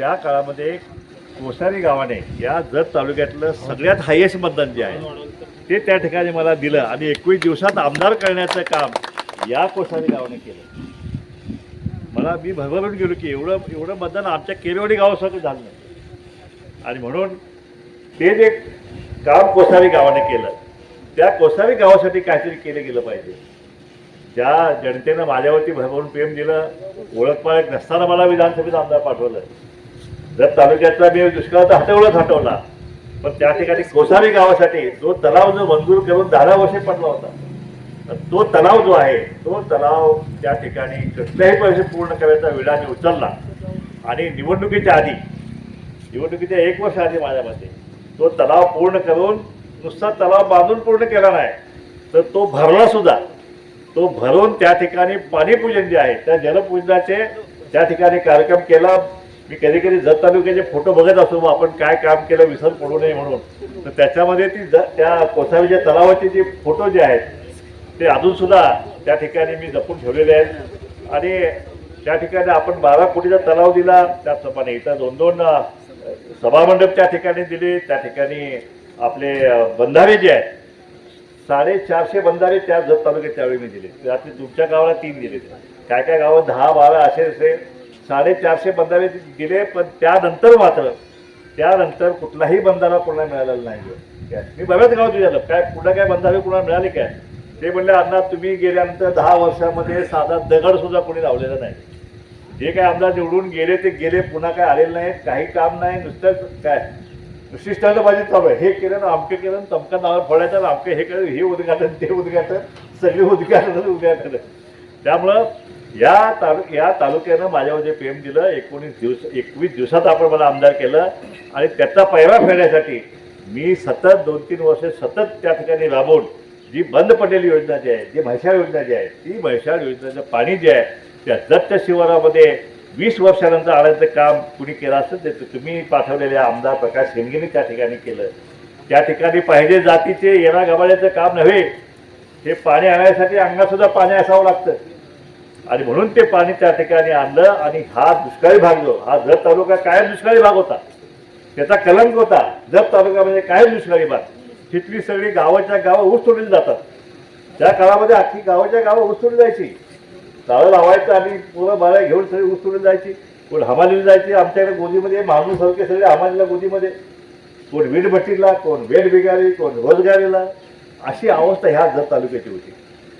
त्या काळामध्ये कोसारी गावाने या जत तालुक्यातलं सगळ्यात हायेस्ट मतदान जे आहे ते त्या ठिकाणी मला दिलं आणि एकवीस दिवसात आमदार करण्याचं काम या कोसारी गावाने केलं. मला मी भरभरून गेलो की एवढं एवढं मतदान आमच्या केरवडी गावासाठी झालं नाही. आणि म्हणून ते जे काम कोसारी गावाने केलं त्या कोसारी गावासाठी काहीतरी केलं गेलं पाहिजे. ज्या जनतेनं माझ्यावरती भरभरून प्रेम दिलं ओळख पाळख नसताना मला विधानसभेत आमदार पाठवलं. जर तालुक्यातला मी दुष्काळाचा हटवलाच हटवला पण त्या ठिकाणी कोसारी गावासाठी जो तलाव जो मंजूर करून दहा वर्षे पडला होता तर तो तलाव जो आहे तो तलाव त्या ठिकाणी कसल्याही पैसे पूर्ण करायचा विडा मी उचलला. आणि निवडणुकीच्या आधी निवडणुकीच्या एक वर्ष आधी माझ्या मते तो तलाव पूर्ण करून नुसता तलाव बांधून पूर्ण केला नाही तर तो भरला सुद्धा. तो भरून त्या ठिकाणी पाणीपूजन जे आहे त्या जलपूजनाचे त्या ठिकाणी कार्यक्रम केला. मी कधी कधी जत तालुक्याचे फोटो बघत असतो मग आपण काय काम केलं विसर पडू नये म्हणून. तर त्याच्यामध्ये ती ज त्या कोसावीच्या तलावाचे जे फोटो जे आहेत ते अजूनसुद्धा त्या ठिकाणी मी जपून ठेवलेले आहेत. आणि त्या ठिकाणी आपण बारा कोटीचा तलाव दिला त्याचप्रमाणे इथं दोन दोन सभामंडप त्या ठिकाणी दिले त्या ठिकाणी आपले बंधारे जे आहेत साडेचारशे बंधारे त्या जत तालुक्यात त्यावेळी मी दिले. त्यातले तुमच्या गावाला तीन दिले. काय काय गावात दहा बारा असे असे साडेचारशे बंधारे गेले पण त्यानंतर मात्र त्यानंतर कुठलाही बंधारा कोणाला मिळालेला नाही मी बऱ्याच गावात विचारलं काय कुठं काय बंधारे कुणाला मिळाले काय? ते म्हणले अण्णा तुम्ही गेल्यानंतर दहा वर्षामध्ये साधा दगड सुद्धा कोणी लावलेला नाही. जे काय आमदार निवडून गेले ते गेले पुन्हा काय आलेले नाहीत काही काम नाही नुसतंच काय? नुसती स्टंटबाजी चालू आहे. हे केलं ना अमके केलं ना तमका नावावर फोडायचं आमके हे केलं हे उद्घाटन ते उद्घाटन सगळे उद्घाटन उद्घाटन. त्यामुळं या तालु या तालुक्यानं माझ्यावर जे प्रेम दिलं एकोणीस दिवस एकवीस दिवसात आपण मला आमदार केलं आणि त्याचा पैरा फेडण्यासाठी मी सतत दोन तीन वर्ष सतत त्या ठिकाणी राबवून जी बंद पडलेली योजना जी आहे जी म्हैसाळ योजना जी आहे ती म्हैसाळ योजनेचं पाणी जे आहे त्या दत्त शिवारामध्ये वीस वर्षानंतर आणायचं काम कुणी केलं असेल ते तुम्ही पाठवलेले आमदार प्रकाश शेंगेने त्या ठिकाणी केलं. त्या ठिकाणी पाहिजे जातीचे येणा गबाळ्याचं काम नव्हे हे पाणी आणण्यासाठी अंगातसुद्धा पाणी असावं लागतं. आणि म्हणून ते पाणी त्या ठिकाणी आणलं आणि हा दुष्काळी भाग जो हा जत तालुका कायम दुष्काळी भाग होता. त्याचा कलंक होता जत तालुका म्हणजे कायम दुष्काळी भाग. तिथली सगळी गावाच्या गावं ऊस तोडली जातात. त्या काळामध्ये अख्खी गावाच्या गावं ऊस तोडली जायची. चाळं लावायचं आणि पुरं बाळ्या घेऊन सगळी ऊस तोडून जायची. कोण हमालीला जायची आमच्याकडे गोदीमध्ये माणूस सारखे सगळे हमालीला गोदीमध्ये. कोण वीटभट्टीला कोण वेट बिगारी कोण रोजगारीला. अशी अवस्था ह्या जत तालुक्याची होती.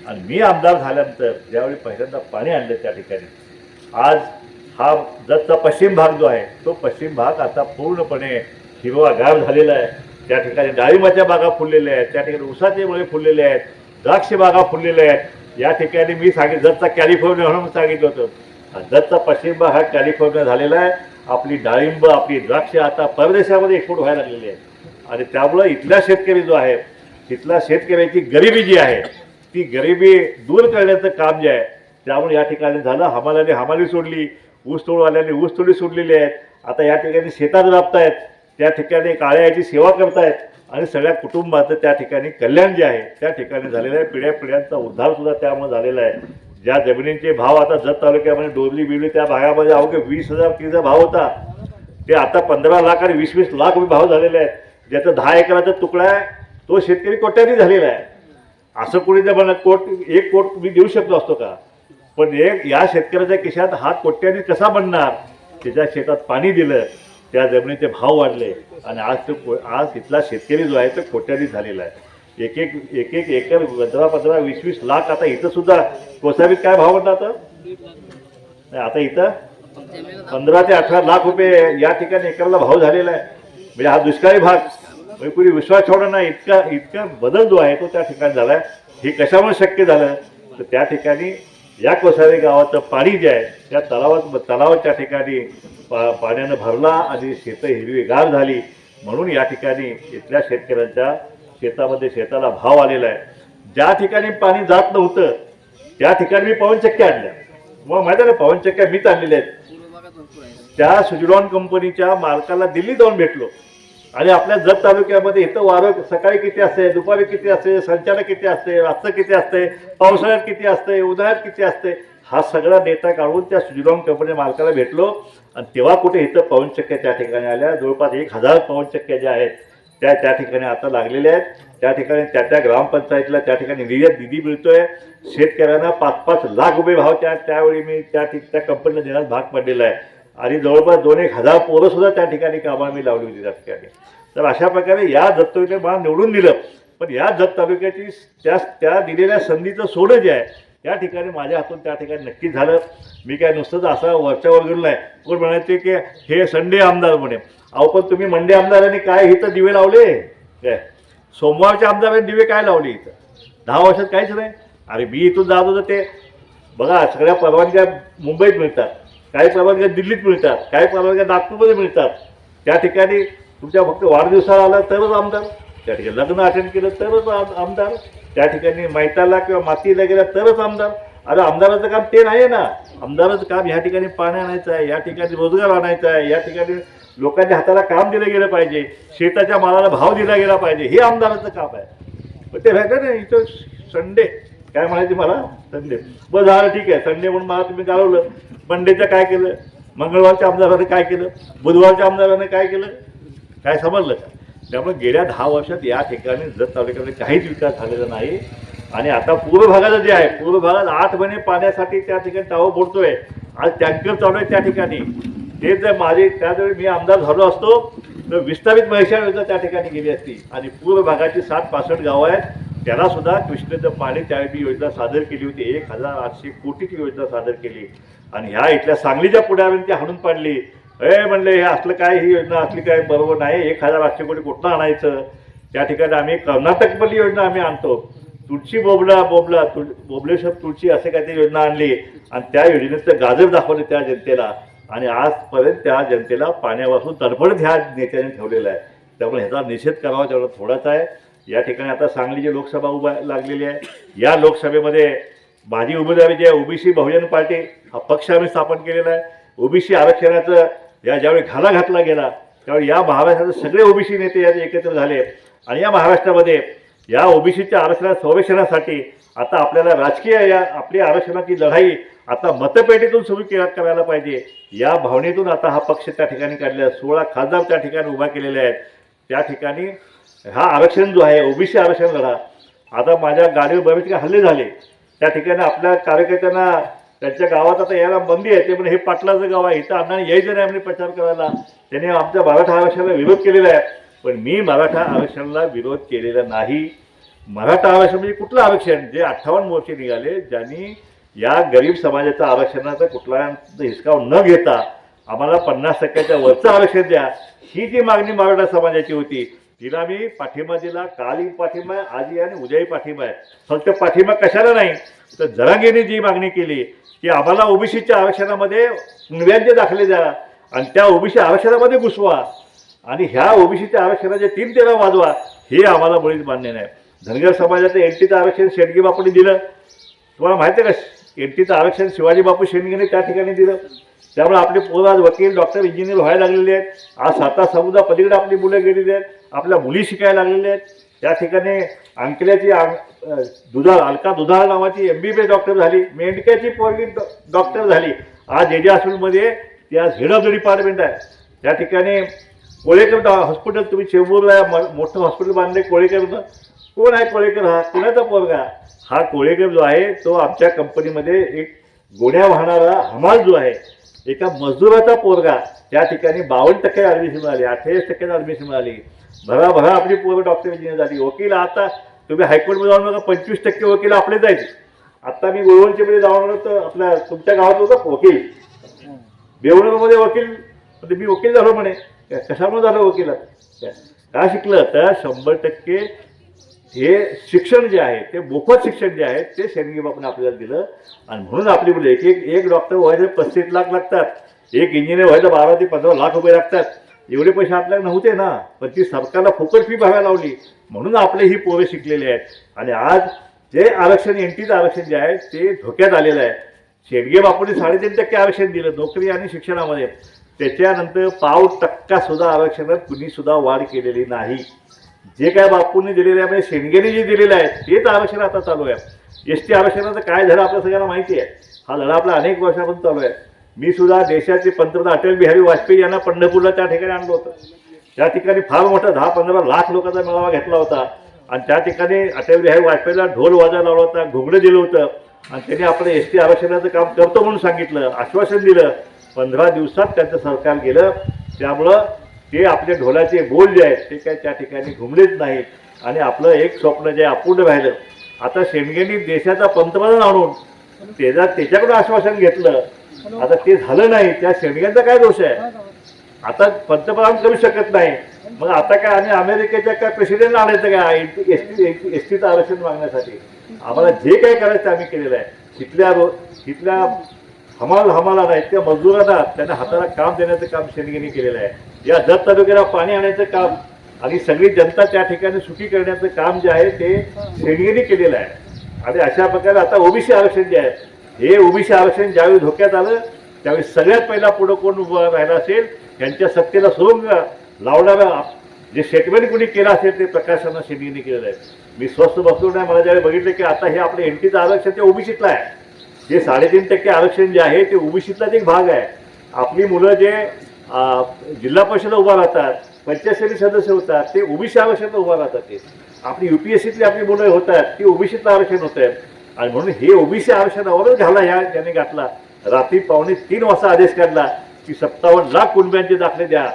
आणि मी आमदार झाल्यानंतर ज्यावेळी पहिल्यांदा पाणी आणलं त्या ठिकाणी आज हा जतचा पश्चिम भाग जो आहे तो पश्चिम भाग आता पूर्णपणे हिरवागार झालेला आहे. त्या ठिकाणी डाळिंबाच्या बागा फुललेल्या आहेत त्या ठिकाणी उसाचे मुळे फुललेले आहेत द्राक्ष बागा फुललेल्या आहेत. या ठिकाणी मी सांगितलं जतचा कॅलिफोर्निया म्हणून सांगितलं होतं. जतचा पश्चिम भाग हा कॅलिफोर्निया झालेला आहे. आपली डाळिंब आपली द्राक्ष आता परदेशामध्ये एक्सपोर्ट व्हायला लागलेली आहे आणि त्यामुळं इथला शेतकरी जो आहे तिथला शेतकऱ्याची गरिबी जी आहे ती गरिबी दूर करण्याचं काम जे आहे त्यामुळे या ठिकाणी झालं. हमालाने हमाली सोडली ऊस तोडवाल्याने ऊस तोडी सोडलेली आहेत. आता या ठिकाणी शेतात राबतायत त्या ठिकाणी काळ्याची सेवा करतायत आणि सगळ्या कुटुंबाचं त्या ठिकाणी कल्याण जे आहे त्या ठिकाणी झालेलं आहे. पिढ्या पिढ्यांचा उद्धार सुद्धा त्यामुळे झालेला आहे. ज्या जमिनींचे भाव आता जत तालुक्यामध्ये डोबली बिरली त्या भागामध्ये अवघे वीस हजार तीनचा भाव होता. ते आता पंधरा लाख आणि वीस वीस लाख भाव झालेले आहेत. ज्याचा दहा एकराचा तुकडा आहे तो शेतकरी कोट्याधी झालेला आहे. असं कोणी जर मला कोट एक कोट मी देऊ शकतो असतो का? पण एक या शेतकऱ्याच्या खिशात हात कोट्याने कसा बनणार? त्याच्या शेतात पाणी दिलं त्या जमिनीचे भाव वाढले आणि आज तो को- आज इथला शेतकरी जो आहे तो कोट्याधी झालेला आहे. एक एक एक एक एकर पंधरा पंधरा वीस वीस लाख आता इथं सुद्धा कोसावीत काय भाव म्हणतात नाही आता इथं पंधरा ते अठरा लाख रुपये या ठिकाणी एकरला भाव झालेला आहे. म्हणजे हा दुष्काळी भाग. म्हणजे कुणी विश्वास ठेवणं इतका इतका बदल जो आहे तो त्या ठिकाणी झाला आहे हे कशामुळे शक्य झालं? तर त्या ठिकाणी या कोसारे गावाचं पाणी जे आहे त्या तलावात तलावाच्या ठिकाणी पा पाण्यानं भरला आणि शेतं हिरवीगार झाली. म्हणून या ठिकाणी इथल्या शेतकऱ्यांच्या शेतामध्ये शेताला भाव आलेला आहे. ज्या ठिकाणी पाणी जात नव्हतं त्या ठिकाणी मी पवनचक्क्या आणल्या. मग माहिती आहे ना पवनचक्क्या मीच आणलेल्या आहेत. त्या सुजलॉन कंपनीच्या मालकाला दिल्ली जाऊन भेटलो. आणि आपल्या जत तालुक्यामध्ये इथं वारं सकाळी किती असते दुपारी किती असते संचालक किती असते रात्र किती असते पावसाळ्यात किती असते उन्हाळ्यात किती असते हा सगळा डेटा काढून त्या सुजिलॉन कंपनी मालकाला भेटलो. आणि तेव्हा कुठे इथं पवनचक्क्या त्या ठिकाणी आल्या. जवळपास एक हजार पवनचक्क्या ज्या आहेत त्या त्या ठिकाणी आता लागलेल्या आहेत. त्या ठिकाणी त्या त्या ग्रामपंचायतीला त्या ठिकाणी निधी निधी मिळतोय. शेतकऱ्यांना पाच पाच लाख रुपये भाव त्या त्यावेळी मी त्या ठिक त्या कंपनीला देण्यास भाग पडलेला आहे. आणि जवळपास दोन एक हजार पोरंसुद्धा त्या ठिकाणी कामाला मी लावली होती त्या ठिकाणी. तर अशा प्रकारे या दत्तवीने मला निवडून दिलं. पण या जत तालुक्याची त्या त्या दिलेल्या संधीचं सोडं जे आहे त्या ठिकाणी माझ्या हातून त्या ठिकाणी नक्कीच झालं. मी काय नुसतंच असं वरच्यावर गेलो नाही. कोण म्हणायचे की हे संडे आमदार म्हणे. अहो पण तुम्ही मंडे आमदारांनी काय इथं दिवे लावले? काय? सोमवारच्या आमदारांनी दिवे काय लावले इथं? दहा वर्षात काहीच नाही. अरे मी इथून जात होतो ते. बघा सगळ्या परवानग्या मुंबईत मिळतात. काही परवानग्या दिल्लीत मिळतात काही परवानग्या नागपूरमध्ये मिळतात. त्या ठिकाणी तुमच्या फक्त वाढदिवसाला आला तरच आमदार त्या ठिकाणी लग्न अटेंड केलं तरच आम- आमदार त्या ठिकाणी मैताला किंवा मातीला गेला तरच आमदार. अरे आमदाराचं काम ते नाही आहे ना. आमदाराचं काम ह्या ठिकाणी पाणी आणायचं आहे या ठिकाणी रोजगार आणायचा आहे या ठिकाणी लोकांच्या हाताला काम दिलं गेलं पाहिजे शेताच्या मालाला भाव दिला गेला पाहिजे हे आमदाराचं काम आहे. पण ते भेटलं नाही इथं संडे काय म्हणायचे मला? संडे. बरं झालं ठीक आहे. संडे म्हणून मला तुम्ही चालवलं मंडेचं काय केलं? मंगळवारच्या आमदाराने काय केलं? बुधवारच्या आमदाराने काय केलं? काय समजलं? का त्यामुळे गेल्या दहा वर्षात या ठिकाणी जत तालुक्यामध्ये काहीच विकास झालेला नाही. आणि आता पूर्व भागाचं जे आहे पूर्व भागात आठ महिने पाण्यासाठी त्या ठिकाणी टावं बोडतोय. आज टँकर चालू आहे त्या ठिकाणी. ते जर माझे त्यावेळी मी आमदार झालो असतो तर विस्तारित महिषा योजना त्या ठिकाणी गेली असती. आणि पूर्व भागाची सात पासष्ट गावं आहेत. त्याला सुद्धा कृष्णेचं पाणी त्यावेळी मी योजना सादर केली होती. एक हजार आठशे कोटीची योजना सादर केली. आणि ह्या इथल्या सांगलीच्या पुढाऱ्यांनी ती हाणून पाडली. ए म्हणले हे असलं काय ही योजना असली काय? बरोबर नाही. एक हजार आठशे कोटी कुठनं आणायचं? त्या ठिकाणी आम्ही कर्नाटकमधली योजना आम्ही आणतो. तुळशी बोबला बोबला तुळ बोबलेश्वर तुळशी असे काहीतरी योजना आणली. आणि त्या योजनेचं गाजर दाखवलं त्या जनतेला. आणि आजपर्यंत त्या जनतेला पाण्यापासून तडफडत ह्या नेत्याने ठेवलेला आहे. त्यामुळे ह्याचा निषेध करावा तेवढा थोडाच आहे. या ठिकाणी आता सांगलीची लोकसभा उभा लागलेली आहे. या लोकसभेमध्ये माझी उमेदवारी जी आहे ओबीसी बहुजन पार्टी हा पक्ष आम्ही स्थापन केलेला आहे. ओबीसी आरक्षणाचं या ज्यावेळी घाला घातला गेला त्यावेळी या महाराष्ट्राचे सगळे ओबीसी नेते यात एकत्र झाले. आणि या महाराष्ट्रामध्ये या ओबीसीच्या आरक्षणा संरक्षणासाठी आता आपल्याला राजकीय या आपली आरक्षणाची लढाई आता मतपेटीतून सुरू के करायला पाहिजे. या भावनेतून आता हा पक्ष त्या ठिकाणी काढलेला आहे. सोळा खासदार त्या ठिकाणी उभा केलेले आहेत. त्या ठिकाणी हा आरक्षण जो आहे ओबीसी आरक्षण लढा आता माझ्या गाडीवर बरेच काही हल्ले झाले. त्या ठिकाणी आपल्या कार्यकर्त्यांना त्यांच्या गावात आता यायला बंदी आहे ते म्हणजे हे पाटलाचं गाव आहे इथं अण्णाने यायचं नाही म्हणजे प्रचार करायला. त्यांनी आमच्या मराठा आरक्षणाला विरोध केलेला आहे. पण मी मराठा आरक्षणाला विरोध केलेला नाही. मराठा आरक्षण म्हणजे कुठलं आरक्षण? जे अठ्ठावन्न मोर्चे निघाले ज्यांनी या गरीब समाजाचा आरक्षणाचा कुठला हिसकाव न घेता आम्हाला पन्नास टक्क्याच्या वरचं आरक्षण द्या. ही जी मागणी मराठा समाजाची होती तिला मी पाठिंबा दिला कालही पाठिंबा आहे आजही आणि उद्याही पाठिंबा आहे. फक्त पाठिंबा कशाला नाही तर जरांगीने जी मागणी केली की आम्हाला ओबीसीच्या आरक्षणामध्ये नव्यांचे दाखले द्या आणि त्या ओबीसी आरक्षणामध्ये घुसवा आणि ह्या ओबीसीच्या आरक्षणाचे तीन तेरा वाजवा हे आम्हाला मुळीच मान्य नाही. धनगर समाजाचं एन टीचं आरक्षण शेडगी बापूने दिलं. तुम्हाला माहिती आहे का एन टीचं आरक्षण शिवाजी बापू शेंडगेने त्या ठिकाणी दिलं? त्यामुळे आपले पोरं आज वकील डॉक्टर इंजिनियर व्हायला लागलेले आहेत. आज साता समुद्रा पलीकडे आपली मुलं गेलेली आहेत. आपल्या मुली शिकायला लागलेल्या आहेत. त्या ठिकाणी अंकल्याची आं- दुधाळ अलका दुधाळ नावाची M B B S doctor झाली. मेंढक्याची पोरगी डॉक्टर झाली. आज जे जे हॉस्पिटलमध्ये त्या आज हेड ऑफ द डिपार्टमेंट आहे. त्या ठिकाणी कोळेकर डॉ- हॉस्पिटल तुम्ही चेंबूरला म- मोठं हॉस्पिटल बांधले कोळेकरचं कोण आहे कोळेकर? हा कुणाचा पोरगा? हा कोळेकर जो आहे तो आमच्या कंपनीमध्ये एक गोण्या वाहणारा हमाल जो आहे एका मजदुराचा पोरगा. त्या ठिकाणी बावन्न टक्के ॲडमिशन मिळाली. अठ्ठेचाळीस टक्के ॲडमिशन मिळाली. भराभरा आपली पोरं डॉक्टर इंजिनियर झाली वकील आता तुम्ही हायकोर्टमध्ये जाऊन बघा पंचवीस टक्के वकील आपले जायचे आता मी गोळवंचीमध्ये जाऊन तर आपल्या तुमच्या गावात होतं वकील. बेवणमध्ये वकील म्हणजे मी वकील झालो म्हणे. कशामुळे झालं वकिलात? का शिकलं तर शंभर टक्के हे शिक्षण जे आहे ते मोफत शिक्षण जे आहे ते शेणगी बापून आपल्याला दिलं. आणि म्हणून आपली मुलं एक एक एक डॉक्टर व्हायचे पस्तीस लाख लागतात. एक इंजिनियर व्हायचं बारा ते पंधरा लाख रुपये लागतात. एवढे पैसे आपल्याला नव्हते ना पण ती सरकारला फुकट फी भरायला लावली. म्हणून आपले ही पोरं शिकलेले आहेत. आणि आज जे आरक्षण एन टीचं आरक्षण जे आहे ते धोक्यात आलेलं आहे. शेडगे बापूंनी साडेतीन टक्के आरक्षण दिलं नोकरी आणि शिक्षणामध्ये. त्याच्यानंतर पाव टक्का सुद्धा आरक्षणात कुणीसुद्धा वाढ केलेली नाही. जे काय बापूंनी दिलेलं आहे म्हणजे शेंडगेने जे दिलेलं आहे तेच आरक्षण आता चालू आहे. एस टी आरक्षणाचं काय झालं आपल्या सगळ्यांना माहिती आहे. हा लढा आपला अनेक वर्षापासून चालू आहे. मी सुद्धा देशाचे पंतप्रधान अटल बिहारी वाजपेयी यांना पंढरपूरला त्या ठिकाणी आणलं होतं. त्या ठिकाणी फार मोठा दहा पंधरा लाख लोकांचा मेळावा घेतला होता. आणि त्या ठिकाणी अटल बिहारी वाजपेयीला ढोल वाजायला लावला होता घोंगडं दिलं होतं. आणि त्यांनी आपलं एस टी आरक्षणाचं काम करतो म्हणून सांगितलं आश्वासन दिलं. पंधरा दिवसात त्यांचं सरकार गेलं. त्यामुळं ते आपले ढोलाचे बोल जे आहेत ते काही त्या ठिकाणी घुमलेच नाहीत. आणि आपलं एक स्वप्न जे अपूर्ण राहिलं. आता शेंडगेंनी देशाचा पंतप्रधान आणून त्याचा त्याच्याकडून आश्वासन घेतलं. आता ते झालं नाही त्या शेंडग्यांचा काय दोष आहे? आता पंतप्रधान करू शकत नाही. मग आता काय आणि अमेरिकेच्या काय प्रेसिडेंट आणायचं काय? एस टी एस टीचं आरक्षण मागण्यासाठी. आम्हाला जे काय करायचं आम्ही केलेलं आहे. तिथल्या रो तिथल्या हमाल हमाला नाही त्या मजदुरांना त्यांना हाताला काम देण्याचं काम शेंडगेने केलेलं आहे. या जत तालुक्याला पाणी आणायचं काम आणि सगळी जनता त्या ठिकाणी सुखी करण्याचं काम जे आहे ते शेंडगेने केलेलं आहे. आणि अशा प्रकारे आता ओबीसी आरक्षण जे आहे हे ओबीसी आरक्षण ज्यावेळी धोक्यात आलं त्यावेळी सगळ्यात पहिला पुढं कोण उभं राहिला असेल त्यांच्या सत्तेला सोडून लावणारा जे स्टेटमेंट कोणी केलं असेल ते प्रकाशानं शेंडगेने केलेलं आहे. मी स्वस्त बसलो नाही मला ज्यावेळी बघितलं की आता हे आपलं एनटीचं आरक्षण ते ओबीसीतलं आहे. जे साडेतीन टक्के आरक्षण जे आहे ते ओबीसीतलाच एक भाग आहे. आपली मुलं जे जिल्हा परिषद उभा राहतात पंचायत समिती सदस्य होतात ते ओबीसी आरक्षण उभा राहतात ते. आपली यू पी एस सीतली आपली मुलं होतात ती ओबीसीतलं आरक्षण होत आहे आणि म्हणून हे ओबीसी आरक्षणावरच घाला ह्या ज्याने घातला. रात्री पावणे तीन वाजता आदेश काढला की सत्तावन्न लाख कुटुंबियांचे दाखले द्या.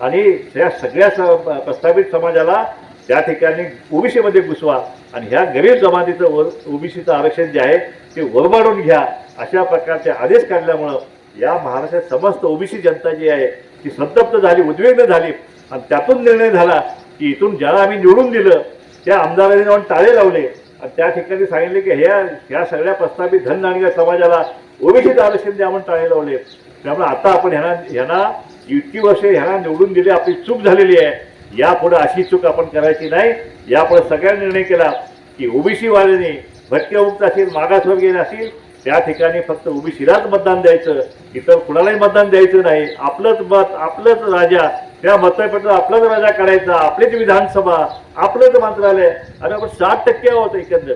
आणि त्या सगळ्या स- प्रस्तावित समाजाला त्या ठिकाणी ओबीसीमध्ये घुसवा आणि ह्या गरीब जमातीचं वर ओबीसीचं आरक्षण जे आहे ते वरमाडून घ्या. अशा प्रकारचे आदेश काढल्यामुळं या महाराष्ट्रात समस्त ओबीसी जनता जी आहे ती संतप्त झाली उद्विग्न झाली. आणि त्यातून निर्णय झाला की इथून ज्याला आम्ही निवडून दिलं त्या आमदारांनी जाऊन टाळे लावले. त्या ठिकाणी सांगितले की ह्या ह्या सगळ्या प्रस्तावित धनदानग्या समाजाला ओबीसीचं आरक्षण द्या म्हणून टाळे लावले. त्यामुळे आता आपण ह्यांना ह्यांना इतकी वर्षे ह्यांना निवडून दिले आपली चूक झालेली आहे. यापुढे अशी चूक आपण करायची नाही. यापुढे सगळ्या निर्णय केला की ओबीसी वाल्याने भटक्यामुक्त असेल मागासवर्गीय असेल त्या ठिकाणी फक्त ओबीसीलाच मतदान द्यायचं. इतर कुणालाही मतदान द्यायचं नाही. आपलंच मत आपलंच राजा त्या मतपत्र आपलाच राजा काढायचा आपलीच विधानसभा आपलंच मंत्रालय. अरे आपण साठ टक्के आहोत एकंदर.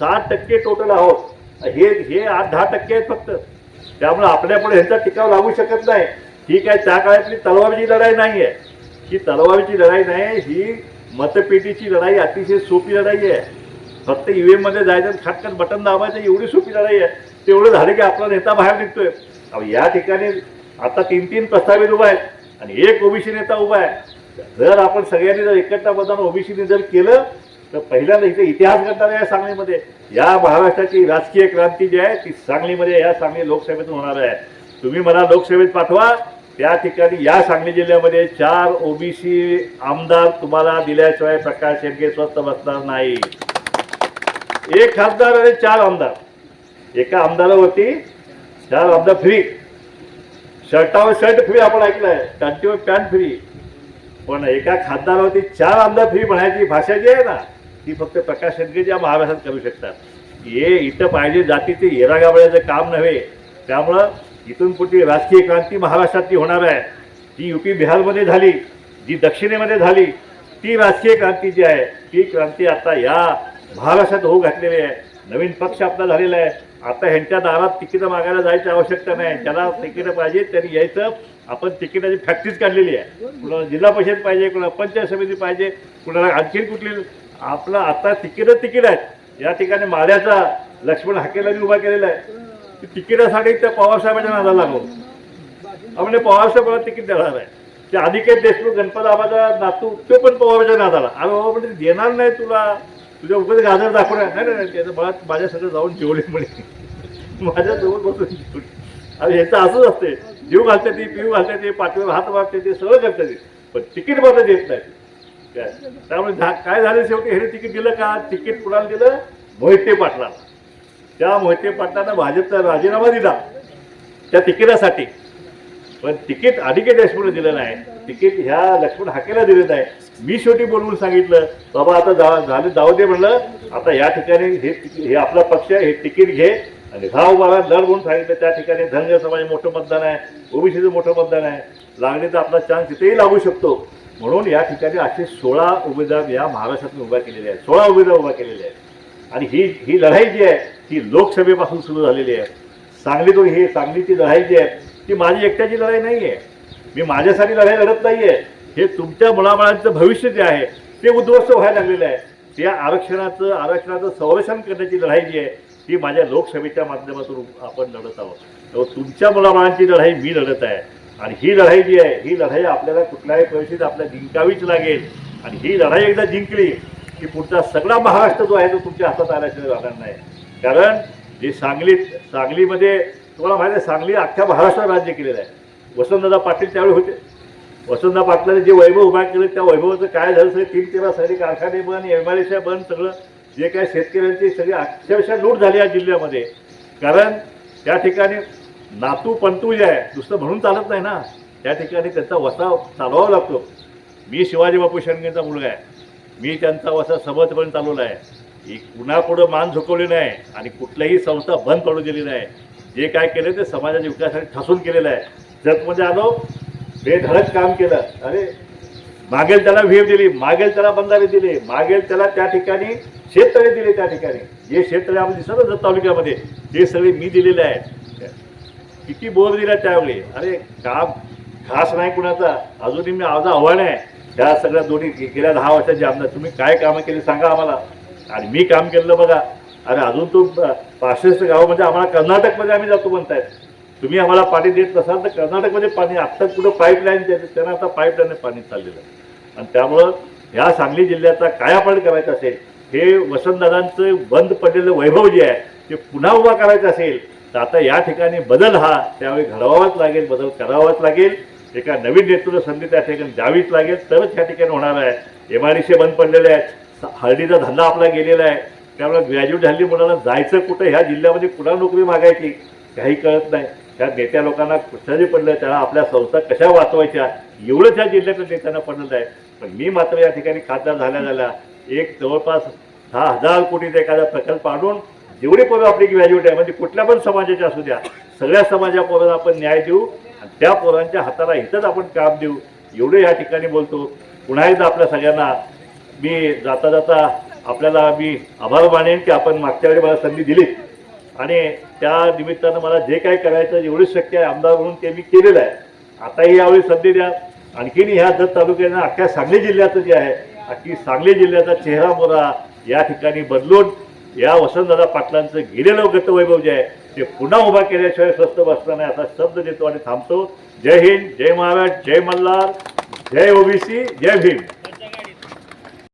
साठ टक्के टोटल आहोत. हे हे आठ दहा टक्के आहेत फक्त. त्यामुळे आपल्यापुढे ह्यांचा टिकाव लागू शकत नाही. ही काय त्या काळातली तलवारीची लढाई नाही आहे ही तलवारीची लढाई नाही ही मतपेटीची लढाई अतिशय सोपी लढाई आहे. फक्त ईव्हीएममध्ये जायचं खाटकन खटकन बटन दाबायचं एवढी सोपी लढाई आहे. तेवढं झालं की आपला नेता बाहेर निघतोय. अहो, या ठिकाणी आता तीन तीन प्रस्तावित उभा आहेत. आणि एक ओबीसी नेता उभा आहे. जर आपण सगळ्यांनी जर एकत्र मतदान ओबीसीने जर केलं तर पहिल्यांदा इथे इतिहास घडणार आहे सांगलीमध्ये. या महाराष्ट्राची राजकीय क्रांती जी आहे ती सांगलीमध्ये या सांगली लोकसभेतून होणार आहे. तुम्ही मला लोकसभेत पाठवा. त्या ठिकाणी या सांगली जिल्ह्यामध्ये चार ओबीसी आमदार तुम्हाला दिल्याशिवाय प्रकाश शेडगे स्वस्त बसणार नाही. एक खासदार आणि चार आमदार. एका आमदारावरती चार आमदार फ्री शर्टावर शर्ट फ्री आपण ऐकलंय. पॅन्टीवर पॅन्ट फ्री पण एका खासदारावरती चार आमदार फ्री म्हणायची भाषा जी आहे ना ती फक्त प्रकाश शेटगे या महाराष्ट्रात करू शकतात. हे इथं पाहिजे जातीचे येरागाबळ्याचं काम नव्हे. त्यामुळं इथून पुढची राजकीय क्रांती महाराष्ट्रातली होणार आहे. जी युपी बिहारमध्ये झाली जी दक्षिणेमध्ये झाली ती राजकीय क्रांती जी आहे ती क्रांती आता या महाराष्ट्रात होऊ घातलेली आहे. नवीन पक्ष आपला झालेला आहे. आता ह्यांच्या दारात तिकीटं मागायला जायची आवश्यकता नाही. ज्याला तिकीटं पाहिजे त्यांनी यायचं. आपण तिकिटाची फॅक्टरीच काढलेली आहे. कुणाला जिल्हा परिषद पाहिजे कुणाला पंचायत समिती पाहिजे कुणाला आणखी कुठली. आपलं आता तिकीटच तिकीट आहेत. या ठिकाणी माळ्याचा लक्ष्मण हाकेला उभा केलेला आहे. ती तिकिटासाठी त्या पवारसाहेबांच्या नादाला लागलो. म्हणजे पवारसाहेबाला तिकीट देणार आहे. ते अनिकेत देशमुख गणपत आबाचा नातू तो पण पवारच्या नादाला. अरे बाबा म्हणजे देणार नाही तुला. तुझ्या उगाच गाजर दाखवणार नाही नाही, नाही त्याचं मला माझ्यासाठी जाऊन जेवले म्हणे. माझ्यासोबत बसून जेवले. अरे ह्याचं असंच असते. जीव घालतात ती पिऊ घालतात ते पाठीवर हात मागते ते सगळं करतात ते. पण तिकीट मात्र देत नाही. काय? त्यामुळे झा- काय झालं शेवटी? हे तिकीट दिलं का? तिकीट कुणाला दिलं? मोहिते पाटलाला. त्या मोहिते पाटलानं भाजपचा राजीनामा दिला त्या तिकिटासाठी. पण तिकीट अनिकेत देशमुख दिलं नाही. तिकीट ह्या लक्ष्मण हाकेला दिलं नाही. मी शेवटी बोलवून सांगितलं बाबा आता जा झालं जाऊ दे म्हणलं. आता या ठिकाणी हे हे आपला पक्ष आहे हे तिकीट घे. आणि हा उभारा लढ म्हणून सांगितलं त्या ठिकाणी धनगर समाज मोठं मतदान आहे ओबीसीचं मोठं मतदान आहे. लागण्याचा आपला चान्स तिथेही लागू शकतो. म्हणून या ठिकाणी असे सोळा उमेदवार या महाराष्ट्रातून उभा केलेले आहेत. सोळा उमेदवार उभा केलेले आहेत. आणि ही ही लढाई जी आहे ती लोकसभेपासून सुरू झालेली आहे. सांगलीतून ही सांगलीची लढाई जी आहे ती माझी एकट्याची लढाई नाही आहे मी माझ्यासाठी लढाई लढत नाही आहे हे तुमच्या मुलाबाळांचं भविष्य जे आहे ते उद्ध्वस्त व्हायला लागलेलं आहे. त्या आरक्षणाचं आरक्षणाचं संरक्षण करण्याची लढाई जी आहे ती माझ्या लोकसभेच्या माध्यमातून आपण लढत आहोत. तर तुमच्या मुलाबाळांची लढाई मी लढत आहे. आणि ही लढाई जी आहे ही लढाई आपल्याला कुठल्याही परिस्थितीत आपल्याला जिंकावीच लागेल. आणि ही लढाई एकदा जिंकली की पुढचा सगळा महाराष्ट्र जो आहे तो तुमच्या हातात आल्याशिवाय राहणार नाही. कारण जे सांगलीत सांगलीमध्ये तुम्हाला माहिती आहे सांगली अख्ख्या महाराष्ट्रात राज्य केलेलं आहे. वसंतदादा पाटील त्यावेळी होते. वसंतदादा पाटलाने जे वैभव उभा केलं त्या वैभवाचं काय झालं सगळे? तीन तेरा सगळे कारखाने बंद एम आय बंद सगळं जे काय शेतकऱ्यांची सगळी अक्षरशः लूट झाली या जिल्ह्यामध्ये. कारण त्या ठिकाणी नातू पंतू जे आहे नुसतं म्हणून चालत नाही ना. त्या ठिकाणी त्यांचा वसा चालवावा लागतो. मी शिवाजी बापू शेणगेंचा मुलगा आहे. मी त्यांचा वसा समर्थपणे चालवला आहे. एक कुणापुढं मान झुकवली नाही आणि कुठल्याही संस्था बंद पडू दिली नाही. जे काय केलं ते समाजाच्या विकासासाठी ठसून केलेलं आहे. जतमध्ये आलो बेधडक काम केलं. अरे मागेल त्याला व्हीप दिली मागेल त्याला बंधारे दिले मागेल त्याला त्या ठिकाणी शेततळे दिले त्या ठिकाणी. जे शेततळे आपण दिसत जत तालुक्यामध्ये ते सगळे मी दिलेले आहेत. किती बोर दिला त्यावेळी. अरे काम खास नाही कुणाचा. अजूनही मी माझं आव्हान आहे. त्या सगळ्या दोन्ही गेल्या दहा वर्षाचे आमदार. तुम्ही काय कामं केली सांगा आम्हाला. आणि मी काम केलं बघा. अरे अजून तो पासष्ट गावामध्ये आम्हाला कर्नाटकमध्ये आम्ही जातो म्हणतायत. तुम्ही आम्हाला पाणी देत नसाल तर कर्नाटकमध्ये पाणी आत्ता कुठं पाईपलाईन त्यांना आता पाईपलाईन पाणी चाललेलं आहे. आणि त्यामुळं ह्या सांगली जिल्ह्याचा कायापाड करायचा असेल हे वसंतदादांचं बंद पडलेलं वैभव जे आहे ते पुन्हा उभा करायचं असेल तर आता या ठिकाणी बदल हा त्यावेळी घडवावाच लागेल बदल करावाच लागेल. एका नवीन नेतृत्व संधी त्या ठिकाणी द्यावीच लागेल तरच ह्या ठिकाणी होणार आहे. एम आय डी बंद पडलेले आहेत हळदीचा धंदा आपला गेलेला आहे. त्यामुळे ग्रॅज्युएट झालेली मुलांना जायचं कुठं ह्या जिल्ह्यामध्ये कुणा नोकरी मागायची काही कळत नाही. त्या नेत्या लोकांना कुठं पडलं त्याला आपल्या संस्था कशा वाचवायच्या? एवढं त्या जिल्ह्यातल्या नेत्यांना पडलेलं आहे. पण मी मात्र या ठिकाणी खासदार झाल्या झाल्या एक जवळपास दहा हजार कोटीचा एखादा प्रकल्प आणून जेवढी पोरं आपली ग्रॅज्युएट आहे म्हणजे कुठल्या पण समाजाच्या असू द्या सगळ्या समाजा पोरांना आपण न्याय देऊ आणि त्या पोरांच्या हाताला इथंच आपण काम देऊ. एवढं या ठिकाणी बोलतो. पुन्हा एकदा आपल्या सगळ्यांना मी जाता जाता आपल्याला मी आभार मानेन की आपण मागच्या वेळी मला संधी दिली आणि त्या निमित्तानं मला जे काय करायचं एवढं शक्य आहे आमदार म्हणून ते मी केलेलं आहे. आताही यावेळी संधी द्या. आणखीन ह्या जत तालुक्यानं अख्ख्या सांगली जिल्ह्याचं जे आहे अख्खी सांगली जिल्ह्याचा चेहरा मोरा या ठिकाणी बदलून या वसंतदादा पाटलांचं गेलेलं गतवैभव जे आहे ते पुन्हा उभा केल्याशिवाय स्वस्त बसणार नाही. असा शब्द देतो आणि थांबतो. जय हिंद जय महाराज जय मल्हार जय ओबीसी जय भीम.